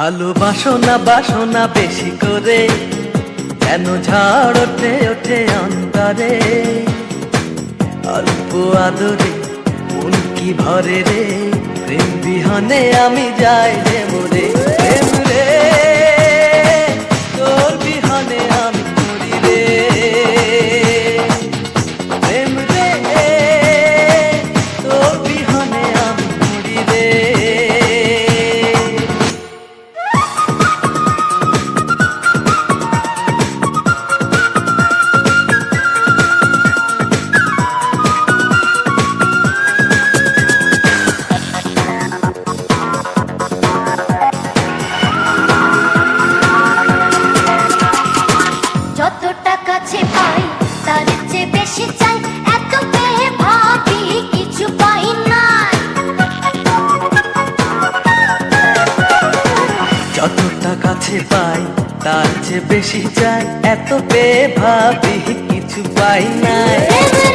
ভালোবাসো না, বাসো না বেশি করে। কেন ঝাড় ওঠে ওঠে অন্তরে? অল্প আদরে মন কি ভরে রে? প্রেম বিহনে আমি যাই রে। তার চেয়ে বেশি চাই এত পেয়ে ভাবি কিছু পাই নাই।